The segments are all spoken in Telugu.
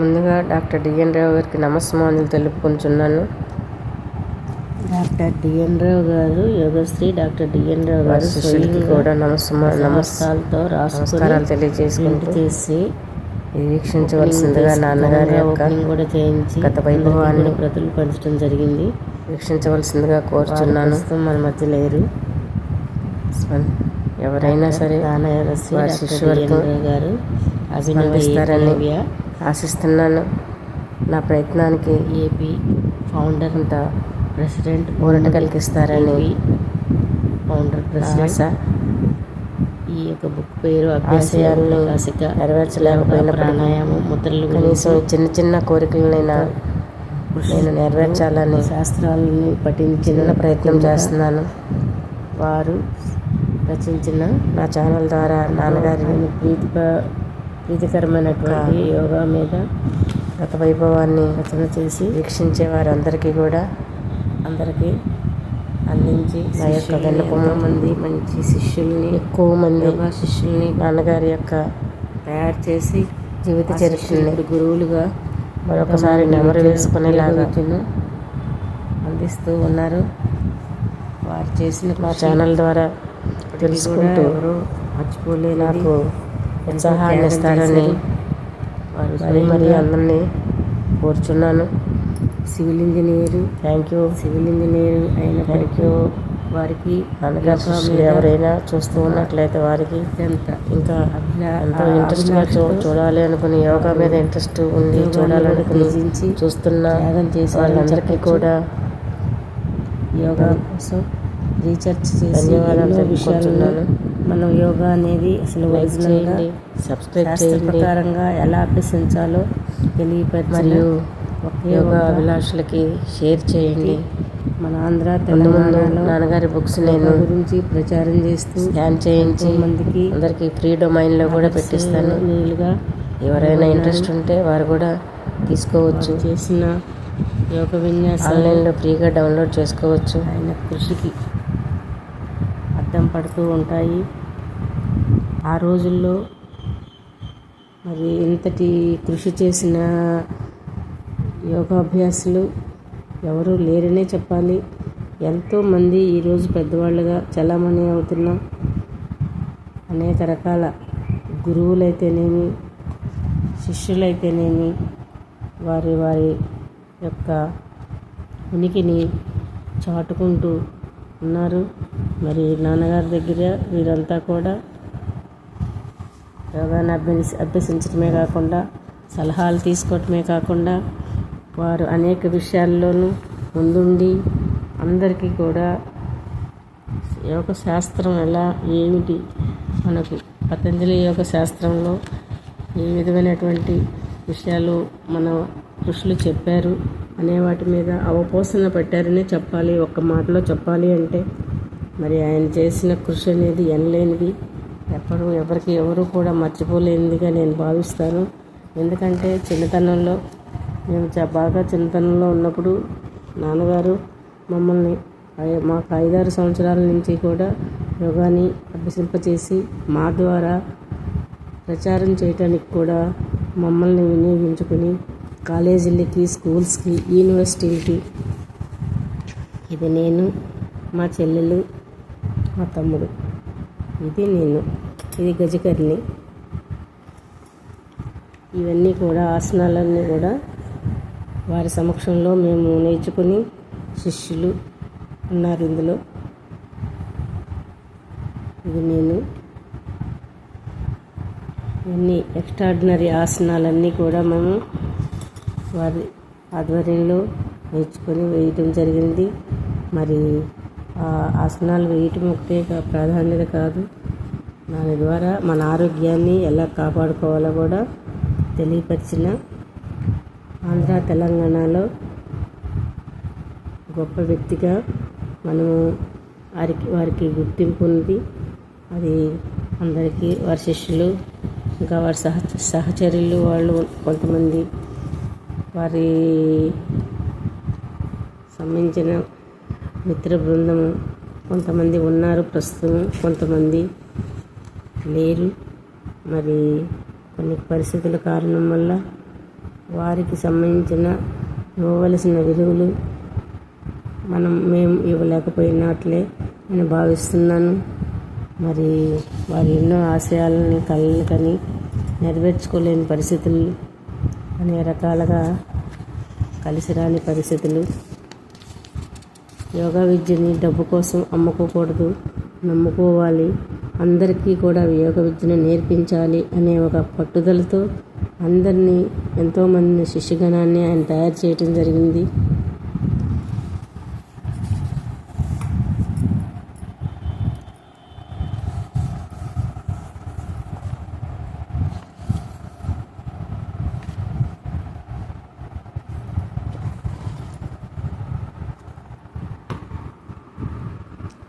ముందుగా డాక్టర్ డిఎన్ రావు గారికి నమస్మానులు తెలుపుకుంటున్నాను. డాక్టర్ డిఎన్ రావు గారు యోగశ్రీ డాక్టర్ డిఎన్ రావు గారు శిష్యులకి కూడా నమస్మా నమస్ నమస్కారాలతో నమస్కారాలు తెలియజేసుకుంటూ చేసి వీక్షించవలసిందిగా నాన్నగారి యొక్క కూడా చేయించి గత వైభవాన్ని ప్రతులు పంచడం జరిగింది. వీక్షించవలసిందిగా కోరుచున్నాను. మన మధ్య లేరు. ఎవరైనా సరే వారి రావు గారు ఏకలవ్య ఆశిస్తున్నాను. నా ప్రయత్నానికి ఏపీ ఫౌండర్ కొంత ప్రెసిడెంట్ ఊరట కలిగిస్తారని ఫౌండర్ ఆశ. ఈ యొక్క బుక్ పేరు ఆశయాలను అభ్యాసిక నెరవేర్చలేకపోయినప్పటికీ ప్రాణాయామం ముద్రలు కనీసం చిన్న చిన్న కోరికలనైనా నేను నెరవేర్చాలని శాస్త్రాలను పఠించిన చిన్న ప్రయత్నం చేస్తున్నాను. వారు రచించిన నా ఛానల్ ద్వారా నాన్నగారి ఆయన ప్రీతి ప్రీతికరమైనటువంటి యోగా మీద గత వైభవాన్ని రచన చేసి వీక్షించే వారందరికీ కూడా అందరికీ అందించి నా యొక్క విన్నపము మంది మంచి శిష్యుల్ని ఎక్కువ మంది యోగా శిష్యుల్ని నాన్నగారి యొక్క తయారు చేసి జీవిత చరిత్రని గురువులుగా మరొకసారి నెమరు వేసుకునేలాగా అందిస్తూ ఉన్నారు వారు చేసిన కృషి ఛానల్ ద్వారా తెలుసుకుంటూ మర్చిపోలేనిది. నాకు ఉత్సాహాన్ని ఇస్తారని మరీ మరీ అందరినీ కోరుచున్నాను civil engineer thank you civil engineer thank అయినప్పటికీ యూ వారికి ఎవరైనా చూస్తూ ఉన్నట్లయితే వారికి అత్యంత ఇంకా ఎంతో ఇంట్రెస్ట్గా చూ అభిలాషతో చూడాలి అనుకుని యోగా మీద ఇంట్రెస్ట్ ఉంది చూడాలనుకుని చూస్తున్న వాళ్ళందరికీ. కూడా యోగా కోసం రీసెర్చ్ చేసి ధన్యవాదాలు తెలుపుకుంటున్నాను. మనం యోగా అనేది అసలు ఒరిజినల్గా సబ్స్క్రైబ్ ప్రకారంగా ఎలా అభ్యసించాలో తెలియపరిచిన మరియు యోగా అభిలాషులకి షేర్ చేయండి. మన ఆంధ్ర తెలంగాణలో నాన్నగారి బుక్స్ నేను గురించి ప్రచారం చేస్తూ స్కాన్ చేయించి మందికి అందరికి ఫ్రీ డొమైన్లో కూడా పెట్టిస్తాను. నీళ్ళుగా ఎవరైనా ఇంట్రెస్ట్ ఉంటే వారు కూడా తీసుకోవచ్చు. చేసిన యోగ విన్యాసాలు ఆన్లైన్లో ఫ్రీగా డౌన్లోడ్ చేసుకోవచ్చు. ఆయన కృషికి అద్దం పడుతూ ఉంటాయి. ఆ రోజుల్లో మరి ఇంతటి కృషి చేసిన యోగాభ్యాసులు ఎవరూ లేరనే చెప్పాలి. ఎంతోమంది ఈరోజు పెద్దవాళ్ళుగా చలామణి అవుతున్న. అనేక రకాల గురువులైతేనేమి శిష్యులైతేనేమి వారి వారి యొక్క ఉనికిని చాటుకుంటూ ఉన్నారు. మరి నాన్నగారి దగ్గర వీరంతా కూడా యోగాన్ని అభ్యసి అభ్యసించడమే కాకుండా సలహాలు తీసుకోవటమే కాకుండా వారు అనేక విషయాల్లోనూ ముందుండి అందరికీ కూడా యోగ శాస్త్రం ఎలా ఏమిటి మనకు పతంజలి యోగ శాస్త్రంలో ఏ విధమైనటువంటి విషయాలు మన ఋషులు చెప్పారు. అనే వాటి మీద అవపోసన పెట్టారనే చెప్పాలి. ఒక్క మాటలో చెప్పాలి అంటే మరి ఆయన చేసిన కృషి అనేది ఎనలేనిది. ఎప్పుడు ఎవరికి ఎవరు కూడా మర్చిపోలేనిదిగా నేను భావిస్తాను. ఎందుకంటే చిన్నతనంలో మేము చ- బాగా చిన్నతనంలో ఉన్నప్పుడు నాన్నగారు మమ్మల్ని మాకు ఐదారు సంవత్సరాల నుంచి కూడా యోగాని అభ్యసింపచేసి మా ద్వారా ప్రచారం చేయటానికి కూడా మమ్మల్ని వినియోగించుకుని కాలేజీలకి స్కూల్స్కి యూనివర్సిటీలకి. ఇది నేను మా చెల్లెలు మా తమ్ముడు. ఇది నేను. ఇది గజకర్ణి. ఇవన్నీ కూడా ఆసనాలన్నీ కూడా వారి సమక్షంలో మేము నేర్చుకుని శిష్యులు ఉన్నారు ఇందులో. ఇది నేను. ఇవన్నీ ఎక్స్ట్రాడినరీ ఆసనాలన్నీ కూడా మేము వారి ఆధ్వర్యంలో నేర్చుకొని వేయటం జరిగింది. మరి ఆ ఆసనాలు వేయటం ఒకటే ప్రాధాన్యత కాదు. దాని ద్వారా మన ఆరోగ్యాన్ని ఎలా కాపాడుకోవాలో కూడా తెలియపరిచిన ఆంధ్ర తెలంగాణలో గొప్ప వ్యక్తిగా మనము వారికి వారికి గుర్తింపు ఉంది. అది అందరికీ వారి శిష్యులు ఇంకా వారి సహ సహచరులు వాళ్ళు కొంతమంది వారి సంబంధించిన మిత్ర బృందము కొంతమంది ఉన్నారు ప్రస్తుతం కొంతమంది లేరు. మరి కొన్ని పరిస్థితుల కారణం వల్ల వారికి సంబంధించిన ఇవ్వవలసిన విలువలు మనం మేము ఇవ్వలేకపోయినట్లే నేను భావిస్తున్నాను. మరి వారు ఎన్నో ఆశయాలని కలలు కానీ నెరవేర్చుకోలేని పరిస్థితులు అనేక రకాలుగా కలిసిరాని పరిస్థితులు. యోగా విద్యని డబ్బు కోసం అమ్ముకోకూడదు నమ్ముకోవాలి. అందరికీ కూడా యోగ విద్యను నేర్పించాలి అనే ఒక పట్టుదలతో అందరినీ ఎంతోమంది శిష్యగణాన్ని ఆయన తయారు చేయటం జరిగింది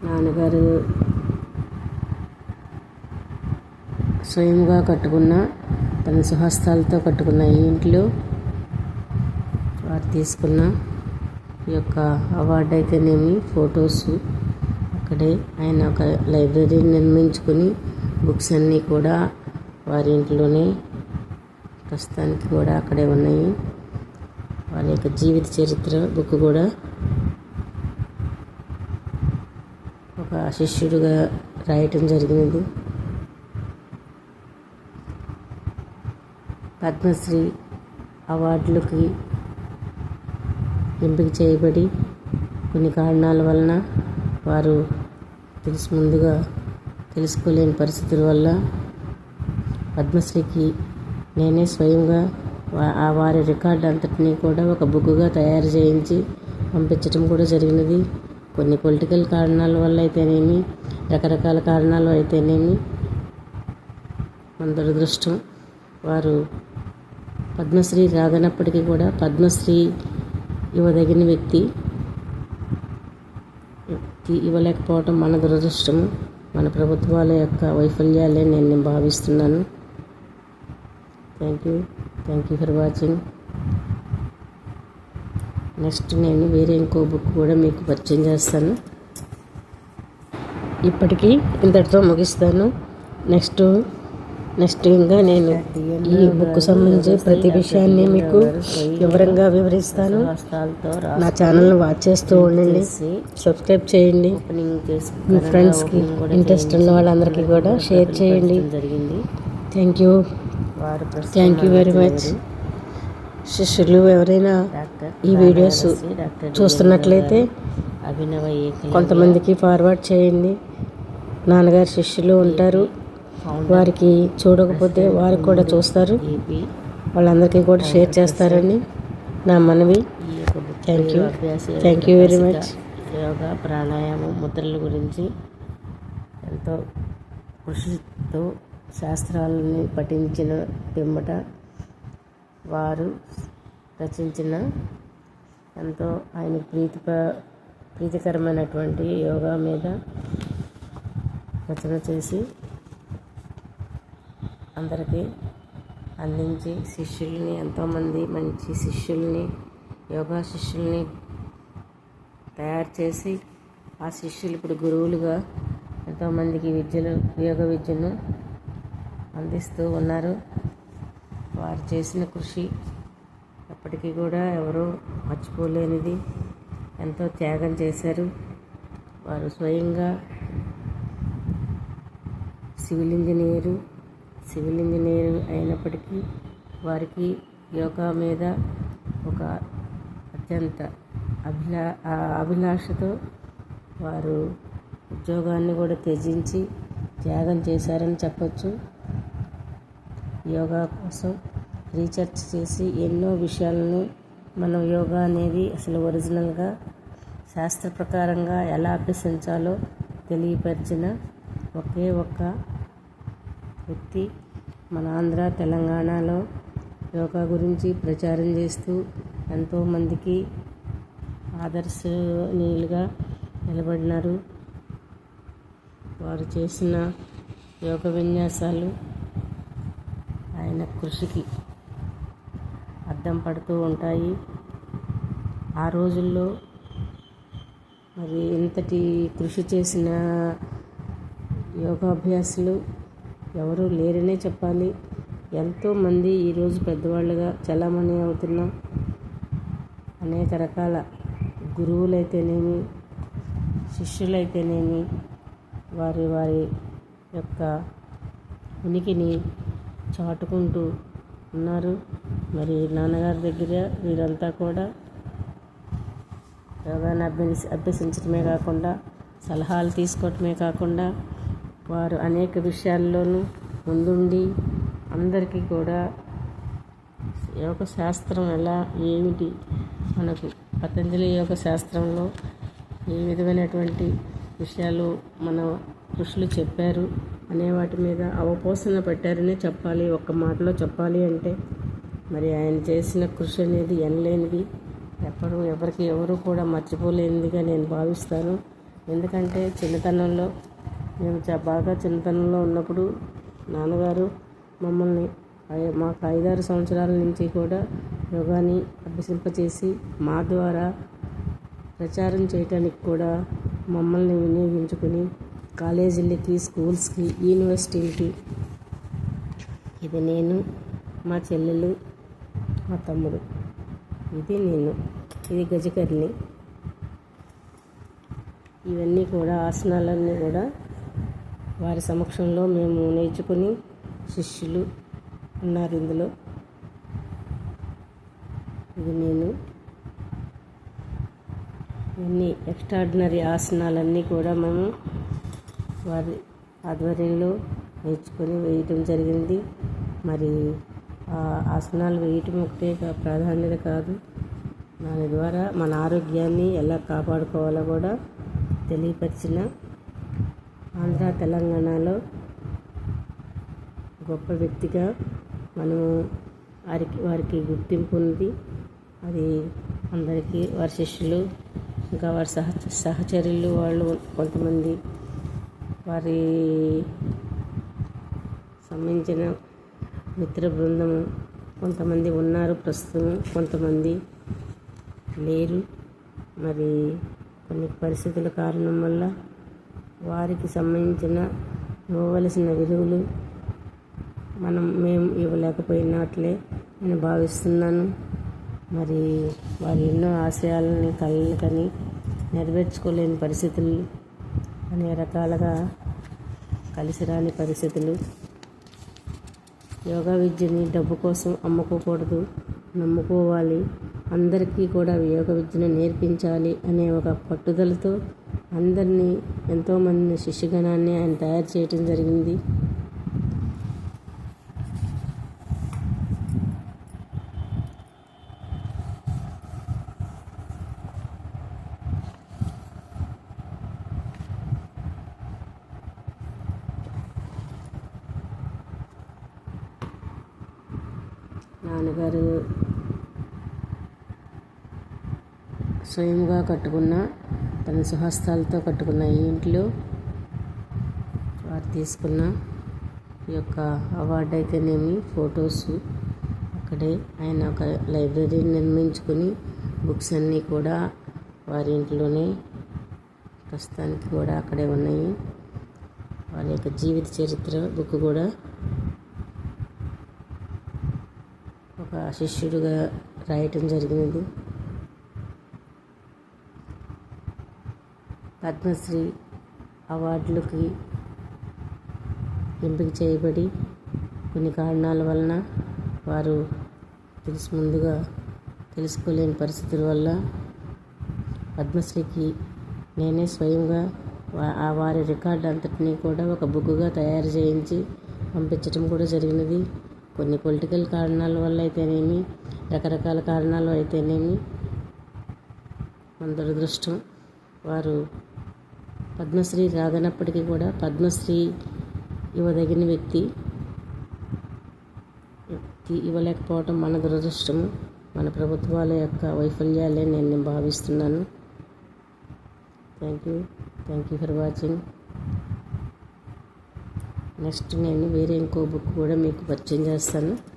నాన్నగారు స్వయంగా కట్టుకున్న తన సుహస్తాలతో కట్టుకున్న ఈ ఇంట్లో వారు తీసుకున్న ఈ యొక్క అవార్డు అయితేనేమి ఫొటోస్ అక్కడే. ఆయన ఒక లైబ్రరీ నిర్మించుకుని బుక్స్ అన్నీ కూడా వారి ఇంట్లోనే ప్రస్తుతానికి కూడా అక్కడే ఉన్నాయి. వారి యొక్క జీవిత చరిత్ర బుక్ కూడా ఒక శిష్యుడిగా రాయటం జరిగినది పద్మశ్రీ అవార్డులకి ఎంపిక చేయబడి కొన్ని కారణాల వలన వారు తెలిసి ముందుగా తెలుసుకోలేని పరిస్థితుల వల్ల పద్మశ్రీకి నేనే స్వయంగా ఆ వారి రికార్డు అంతటినీ కూడా ఒక బుక్గా తయారు చేయించి పంపించడం కూడా జరిగినది. కొన్ని పొలిటికల్ కారణాల వల్ల అయితేనేమి రకరకాల కారణాలు అయితేనేమి మన దురదృష్టం వారు పద్మశ్రీ రాదనప్పటికీ కూడా పద్మశ్రీ ఇవ్వదగిన వ్యక్తి. వ్యక్తి ఇవ్వలేకపోవటం మన దురదృష్టము మన ప్రభుత్వాల యొక్క వైఫల్యాలే నేను నేను భావిస్తున్నాను. Thank you. Thank you for watching. Next నేను వేరే ఇంకో బుక్ కూడా మీకు పరిచయం చేస్తాను. ఇప్పటికీ ఇంతటితో ముగిస్తాను. నెక్స్ట్ నెక్స్ట్ ఇంకా నేను ఈ బుక్ సంబంధించి ప్రతి విషయాన్ని మీకు వివరంగా వివరిస్తాను. నా ఛానల్ని వాచ్ చేస్తూ ఉండండి. సబ్స్క్రైబ్ చేయండి. మీ ఫ్రెండ్స్కి ఇంట్రెస్ట్ ఉన్న వాళ్ళందరికీ కూడా షేర్ చేయండి. జరిగింది thank you thank you very much శిష్యులు ఎవరైనా ఈ వీడియోస్ చూస్తున్నట్లయితే అభినవ కొంతమందికి ఫార్వర్డ్ చేయండి. నాన్నగారు శిష్యులు ఉంటారు. వారికి చూడకపోతే వారు కూడా చూస్తారు. వాళ్ళందరికీ కూడా షేర్ చేస్తారని నా మనవి. ఈ thank you thank you very much yoga ప్రాణాయామం ముద్రల గురించి ఎంతో కృషితో శాస్త్రాలని పఠించిన పిమ్మట వారు రచించిన ఎంతో ఆయన ప్రీతి ప్రీతికరమైనటువంటి యోగా మీద రచన చేసి అందరికీ అందించి శిష్యుల్ని ఎంతోమంది మంచి శిష్యుల్ని యోగా శిష్యుల్ని తయారు చేసి ఆ శిష్యులు ఇప్పుడు గురువులుగా ఎంతోమందికి విద్యలు యోగ విద్యను అందిస్తూ ఉన్నారు. వారు చేసిన కృషి ఎప్పటికీ కూడా ఎవరూ మర్చిపోలేనిది. ఎంతో త్యాగం చేశారు. వారు స్వయంగా సివిల్ ఇంజనీరు సివిల్ ఇంజనీర్ అయినప్పటికీ వారికి యోగా మీద ఒక అత్యంత అభిలా ఆ అభిలాషతో వారు ఉద్యోగాన్ని కూడా త్యజించి త్యాగం చేశారని చెప్పొచ్చు. యోగా కోసం రీసెర్చ్ చేసి ఎన్నో విషయాలను మనం యోగా అనేది అసలు ఒరిజినల్గా శాస్త్ర ప్రకారంగా ఎలా అభ్యసించాలో తెలియపరిచిన ఒకే ఒక్క వ్యక్తి మన ఆంధ్ర తెలంగాణలో యోగా గురించి ప్రచారం చేస్తూ ఎంతోమందికి ఆదర్శనీయులుగా నిలబడినారు. వారు చేసిన యోగ విన్యాసాలు ఆయన కృషికి అద్దం పడుతూ ఉంటాయి. ఆ రోజుల్లో మరి ఇంతటి కృషి చేసిన యోగాభ్యాసులు ఎవరూ లేరనే చెప్పాలి. ఎంతోమంది ఈరోజు పెద్దవాళ్ళుగా చలామణి అవుతున్న. అనేక రకాల గురువులైతేనేమి శిష్యులైతేనేమి వారి వారి యొక్క ఉనికిని చాటుకుంటూ ఉన్నారు. మరి నాన్నగారి దగ్గర వీరంతా కూడా యోగాన్ని అభ్యసి అభ్యసించడమే కాకుండా సలహాలు తీసుకోవటమే కాకుండా వారు అనేక విషయాల్లోనూ ముందుండి అందరికీ కూడా యోగ శాస్త్రం ఎలా ఏమిటి మనకు పతంజలి యోగ శాస్త్రంలో ఏ విధమైనటువంటి విషయాలు మన ఋషులు చెప్పారు అనే వాటి మీద అవపోసన పెట్టారనే చెప్పాలి ఒక్క మాటలో చెప్పాలి అంటే. మరి ఆయన చేసిన కృషి అనేది ఎనలేనిది. ఎప్పుడు ఎవరికి ఎవరు కూడా మర్చిపోలేనిదిగా నేను భావిస్తాను. ఎందుకంటే చిన్నతనంలో మేము బాగా చిన్నతనంలో ఉన్నప్పుడు నాన్నగారు మమ్మల్ని మాకు ఐదారు సంవత్సరాల నుంచి కూడా యోగాని అభ్యసింపచేసి మా ద్వారా ప్రచారం చేయటానికి కూడా మమ్మల్ని వినియోగించుకుని కాలేజీలకి స్కూల్స్కి యూనివర్సిటీలకి ఇది నేను మా చెల్లెలు మా తమ్ముడు. ఇది నేను. ఇది గజకర్ణి. ఇవన్నీ కూడా ఆసనాలన్నీ కూడా వారి సమక్షంలో మేము నేర్చుకుని శిష్యులు ఉన్నారు ఇందులో. ఇది నేను. ఇవన్నీ ఎక్స్ట్రాడినరీ ఆసనాలన్నీ కూడా మేము వారి ఆధ్వర్యంలో నేర్చుకొని వేయటం జరిగింది. మరి ఆ ఆసనాలు వేయటం ఒకటే ప్రాధాన్యత కాదు. దాని ద్వారా మన ఆరోగ్యాన్ని ఎలా కాపాడుకోవాలో కూడా తెలియపరిచిన ఆంధ్ర తెలంగాణలో గొప్ప వ్యక్తిగా మనము వారికి వారికి గుర్తింపు ఉంది. అది అందరికీ వారి శిష్యులు ఇంకా వారి సహ సహచరులు వాళ్ళు కొంతమంది వారి సంబంధించిన మిత్ర బృందము కొంతమంది ఉన్నారు ప్రస్తుతం కొంతమంది లేరు. మరి కొన్ని పరిస్థితుల కారణం వల్ల వారికి సంబంధించిన ఇవ్వవలసిన విలువలు మనం మేము ఇవ్వలేకపోయినట్లే నేను భావిస్తున్నాను. మరి వారి ఎన్నో ఆశయాలని కళ్ళని నెరవేర్చుకోలేని పరిస్థితులు అనేక రకాలుగా కలిసి రాని పరిస్థితులు. యోగా విద్యని డబ్బు కోసం అమ్ముకోకూడదు నమ్ముకోవాలి. అందరికీ కూడా యోగ విద్యను నేర్పించాలి అనే ఒక పట్టుదలతో అందరినీ ఎంతోమంది శిష్యగణాన్ని ఆయన తయారు చేయటం జరిగింది. నాన్నగారు స్వయంగా కట్టుకున్న తన సుహస్తాలతో కట్టుకున్న ఈ ఇంట్లో వారు తీసుకున్న ఈ యొక్క అవార్డు అయితేనేమి ఫొటోస్ అక్కడే ఆయన ఒక లైబ్రరీని నిర్మించుకుని బుక్స్ అన్నీ కూడా వారి ఇంట్లోనే ప్రస్తుతానికి కూడా అక్కడే ఉన్నాయి. వారి యొక్క జీవిత చరిత్ర బుక్ కూడా ఒక శిష్యుడిగా రాయటం జరిగినది. పద్మశ్రీ అవార్డులకి ఎంపిక చేయబడి కొన్ని కారణాల వలన వారు తెలిసి ముందుగా తెలుసుకోలేని పరిస్థితుల వల్ల పద్మశ్రీకి నేనే స్వయంగా ఆ వారి రికార్డు అంతటినీ కూడా ఒక బుక్గా తయారు చేయించి పంపించడం కూడా జరిగినది. కొన్ని పొలిటికల్ కారణాల వల్ల అయితేనేమి రకరకాల కారణాలు అయితేనేమి మన దురదృష్టం వారు పద్మశ్రీ రాదనప్పటికీ కూడా పద్మశ్రీ ఇవ్వదగిన వ్యక్తి. వ్యక్తి ఇవ్వలేకపోవటం మన దురదృష్టము. మన ప్రభుత్వాల యొక్క వైఫల్యాలే నేను నేను భావిస్తున్నాను. Thank you. Thank you for watching. Next నేను వేరే ఇంకో బుక్ కూడా మీకు పరిచయం చేస్తాను.